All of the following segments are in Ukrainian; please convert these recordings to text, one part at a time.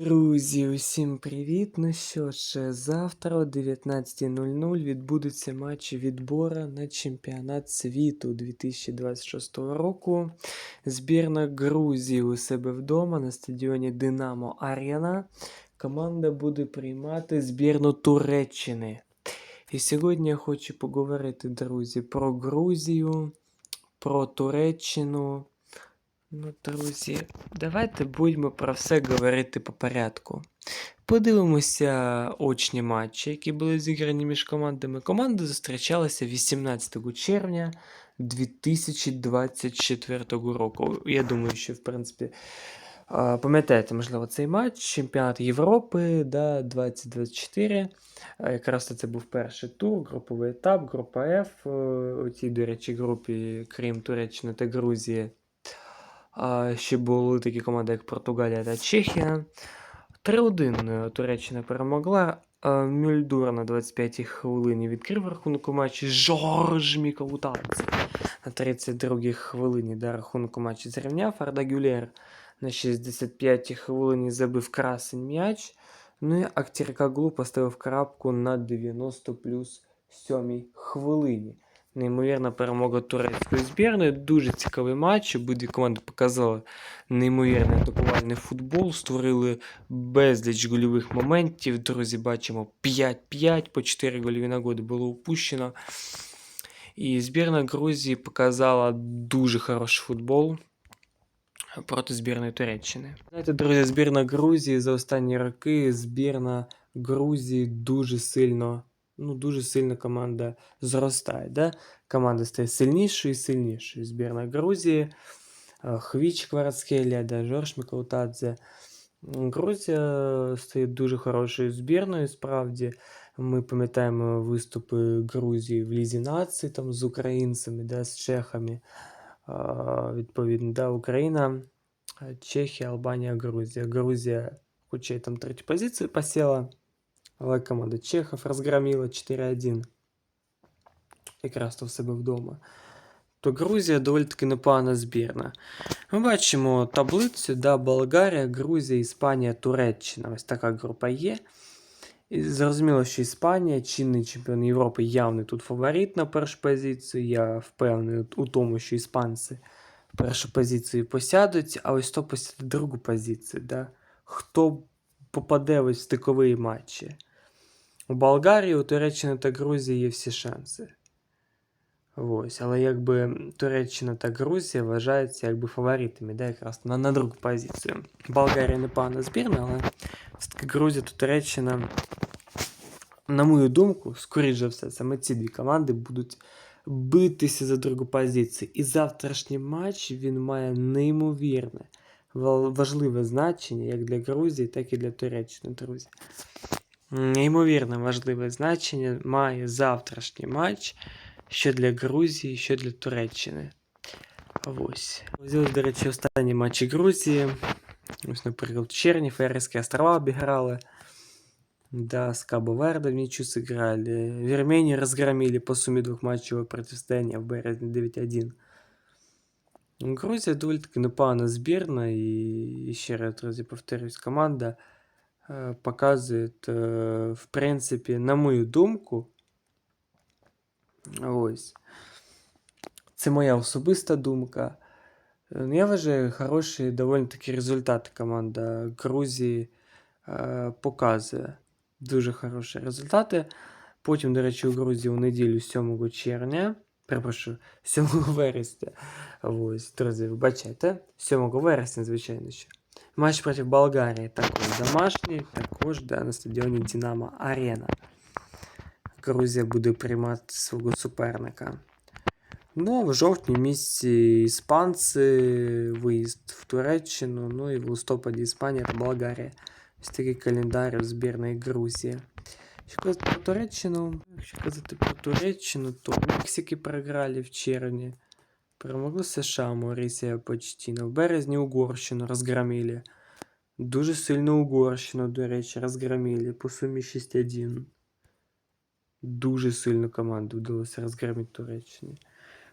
Друзі, усім привіт! Ну що ж, завтра о 19.00 відбудуться матчі відбору на чемпіонат світу 2026 року. Збірна Грузії у себе вдома на стадіоні Динамо Арена. Команда буде приймати збірну Туреччини. І сьогодні я хочу поговорити, друзі, про Грузію, про Туреччину. Ну, друзі, давайте будемо про все говорити по порядку. Подивимося очні матчі, які були зіграні між командами. Команди зустрічалися 18 червня 2024 року. Я думаю, що, в принципі, пам'ятаєте, можливо, цей матч, чемпіонат Європи да, 2024. Якраз це був перший тур, груповий етап, група F. У тій, до речі, групі, крім Туреччини та Грузії. Ще були такі команди, як Португалія та Чехія. 3-1 Туреччина перемогла. Мюльдур на 25-й хвилині відкрив рахунок матчі Жорж Мікаутадзе. На 32-й хвилині да, рахунок у матчі зрівняв. Арда Гюлєр на 65-й хвилині забив красень м'яч. Ну і Актіркаглу поставив крапку на 90 плюс 7 хвилині. Неймовірна перемога турецької збірної. Дуже цікавий матч. Обидві команди показали неймовірний атакувальний футбол, створили безліч гольових моментів. Друзі, бачимо 5-5, по 4 гольові нагоди було упущено. І збірна Грузії показала дуже хороший футбол проти збірної Туреччини. Знаєте, друзі, збірна Грузії за останні роки збірна Грузії дуже сильно, ну дуже сильно команда зростає. Да? Команда стає сильнішою і сильнішою. Збірна Грузії, е, Хвіч Кварацхелія, да, Жорж Миколтадзе. Грузія стає дуже хорошою збірною. Справді, ми пам'ятаємо виступи Грузії в Лізі нації там з українцями, да, з чехами. А, Відповідно, да, Україна, а, Чехія, Албанія, Грузія. Грузія, хоча й там третю позицію посіла, Але команда Чехов розгромила 4-1. Якраз то в себе вдома. То Грузія доволі таки непогана збірна. Ми бачимо таблицю, да, Болгарія, Грузія, Іспанія, Туреччина. Ось така група є. І зрозуміло, що Іспанія, чинний чемпіон Європи, явний тут фаворит на першу позицію. Я впевнений у тому, що іспанці першу позицію посядуть, а ось хто посяде другу позицію. Да? Хто попаде в стикові матчі? У Болгарії, у Туреччини та Грузії є всі шанси. Ось, але якби Туреччина та Грузія вважаються якби фаворитами, да, якраз на, на другу позицію. Болгарія непогана збірна, але все-таки Грузія та Туреччина, на мою думку, скоріш за все, саме ці дві команди будуть битися за другу позицію. І завтрашній матч він має неймовірне, важливе значення як для Грузії, так і для Туреччини, друзі. Неймовірне важливе значення має завтрашній матч що для Грузії, що для Туреччини. Ось. Ось, до речі, останні матчі Грузії. Ось, наприклад, Черні, Ферерські острова обіграли. Да, с Кабо Верде в ничью сыграли. Вірменію разгромили по сумі двохматчевого протистояння в березні 9-1. Грузія доволі таки непогана збірна, і ще раз, друзі, повторюсь, команда е, показує, е, в принципі, на мою думку, Ось. Це моя особиста думка. Е, ну, Я вважаю, хороші доволі такі результати команда Грузії показує. Дуже хороші результати. Потім, до речі, у Грузії у неділю 7 червня. Перепрошую, 7 вересня. Ось, друзі, вибачайте. 7 вересня, звичайно що. Матч проти Болгарії також домашній, також да, на стадіоні Динамо Арена. Грузія буде приймати свого суперника. Ну, в жовтні місці іспанці, виїзд в Туреччину, ну і в листопаді Іспанія та Болгарія. Ось такий календар у збірної Грузії. Якщо казати про Туреччину, якщо казати про Туреччину, то Мексики програли в червні. Перемогли США Маурісія Почтіно. В березні Угорщину розгромили. Дуже сильно Угорщину, до речі, розгромили по сумі 6-1 дуже сильну команду вдалося розгромити Туреччині.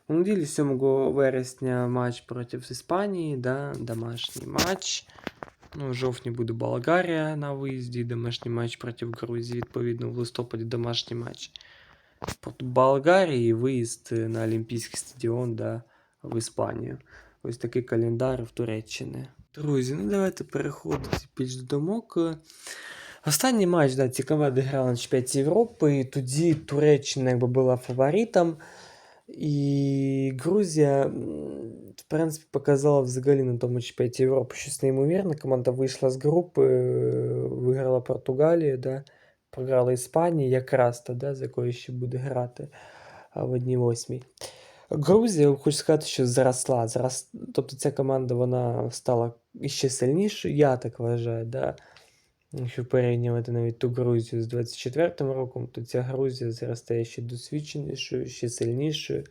У неділі 7 вересня матч проти Іспанії, да, домашній матч. Ну, в жовтні буде Болгарія на виїзді, домашній матч проти Грузії, відповідно, в листопаді домашній матч проти Болгарії, виїзд на Олімпійський стадіон да, в Іспанію. Ось такий календар в Туреччини. Друзі, ну давайте переходити більш до думок. Останній матч, да, ці команди на чемпіонаті Європи, і тоді Туреччина якби була фаворитом. І Грузія, в принципі, показала взагалі на тому чемпіонаті Європи щось неймовірне. Команда вийшла з групи, е, виграла Португалію, да, програла Іспанії, якраз та, да, з якою ще буде грати в 1-8. Грузія, хочу сказати, що зросла. Зрос... Тобто ця команда вона стала ще сильнішою, я так вважаю. Да? Якщо порівнювати навіть ту Грузію з 24-м роком, то ця Грузія зараз стає ще досвідченішою, ще сильнішою.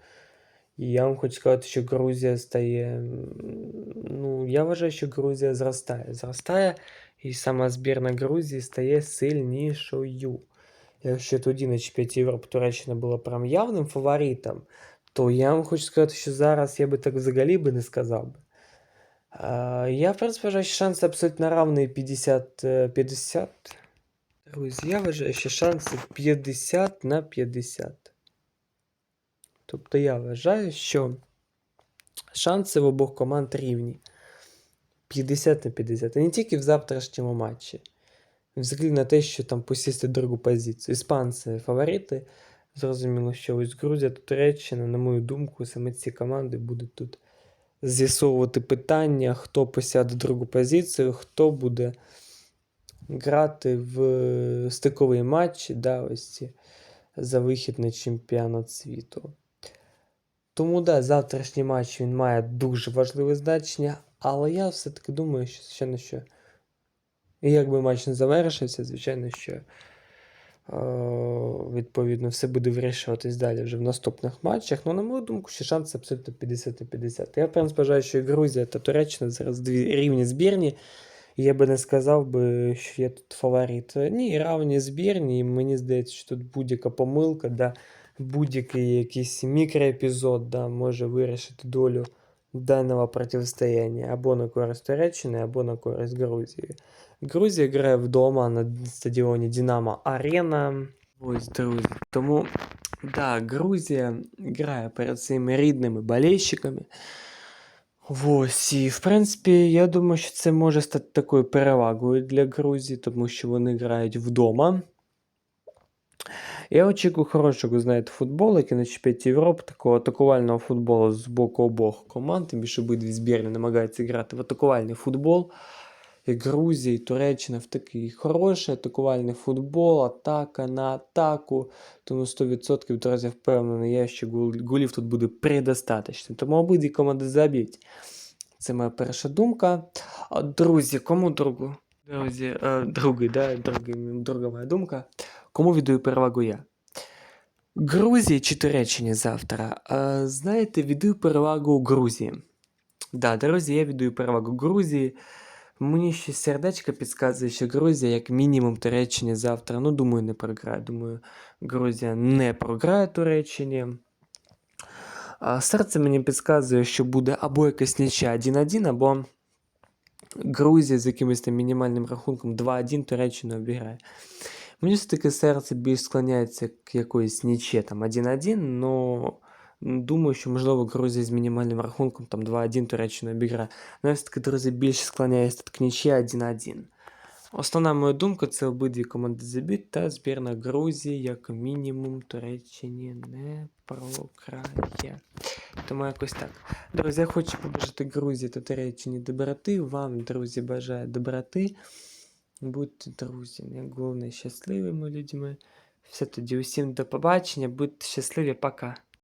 І я вам хочу сказати, що Грузія стає. Ну, я вважаю, що Грузія зростає. Зростає, і сама збірна Грузії стає сильнішою. Якщо тоді на чемпіонаті Європи Туреччина була прям явним фаворитом, то я вам хочу сказати, що зараз я би так взагалі би не сказав би. Я, в принципі, вважаю, що шанси абсолютно равні 50 е, 50. Друзі, я вважаю, що шанси 50 на 50. Тобто я вважаю, що шанси в обох команд рівні. 50 на 50. І не тільки в завтрашньому матчі. Взагалі на те, що там посісти другу позицію. Іспанці фаворити. Зрозуміло, що ось Грузія та Туреччина, на мою думку, саме ці команди будуть тут з'ясовувати питання, хто посяде другу позицію, хто буде грати в стиковий матч, да, ось ці, за вихід на чемпіонат світу. Тому да, завтрашній матч він має дуже важливе значення, але я все-таки думаю, що звичайно, що. Якби матч не завершився, звичайно, що відповідно все буде вирішуватись далі вже в наступних матчах. Ну, на мою думку, що шанси абсолютно 50 на 50. Я в принципі вважаю, що Грузія та Туреччина зараз дві рівні збірні. Я би не сказав би, що є тут фаворит. Ні, равні збірні, і мені здається, що тут будь-яка помилка, да, будь-який якийсь мікроепізод да, може вирішити долю даного протистояння або на користь Туреччини, або на користь Грузії. Грузія грає вдома на стадіоні Динамо Арена. Ось, друзі. Тому, да, Грузія грає перед своїми рідними болельщиками. Ось, і в принципі, я думаю, що це може стати такою перевагою для Грузії, тому що вони грають вдома. Я очікую хорошого, знаєте, футболу, який на чемпіонаті Європи, такого атакувального футболу з боку обох команд, тим більше обидві збірні намагаються грати в атакувальний футбол. І Грузія, і Туреччина в такий хороший атакувальний футбол, атака на атаку. Тому 100% друзі, впевнений, я що голів тут буде предостаточно. Тому обидві команди заб'ють. Це моя перша думка. Друзі, кому другу? Друзі, е, другий, да, другий, друга моя думка. Кому віддаю перевагу я? Грузії чи Туреччині завтра? Е, знаєте, віддаю перевагу Грузії. Да, друзі, я віддаю перевагу Грузії. Мені ще сердечко підказує, що Грузія, як мінімум, Туреччині завтра. Ну, думаю, не програє. Думаю, Грузія не програє Туреччині. А серце мені підказує, що буде або якась нічия 1-1, або Грузія з якимось там мінімальним рахунком 2-1 Туреччину обіграє. Мені все-таки серце більш склоняється к якоїсь нічі там 1-1, але думаю, що можливо Грузія з мінімальним рахунком там 2-1 Туреччину обіграє. Ну, я все-таки, друзі, більше склоняюся к нічі 1-1. Основна моя думка це обидві команди заб'ють та збірна Грузії, як мінімум, Туреччині не програє. Тому якось так. Друзі, я хочу побажати Грузії та Туреччині доброти. Вам, друзі, бажаю доброти. Будьте друзі, головне, щасливими людьми. Все тоді, усім до побачення, будьте щасливі, пока.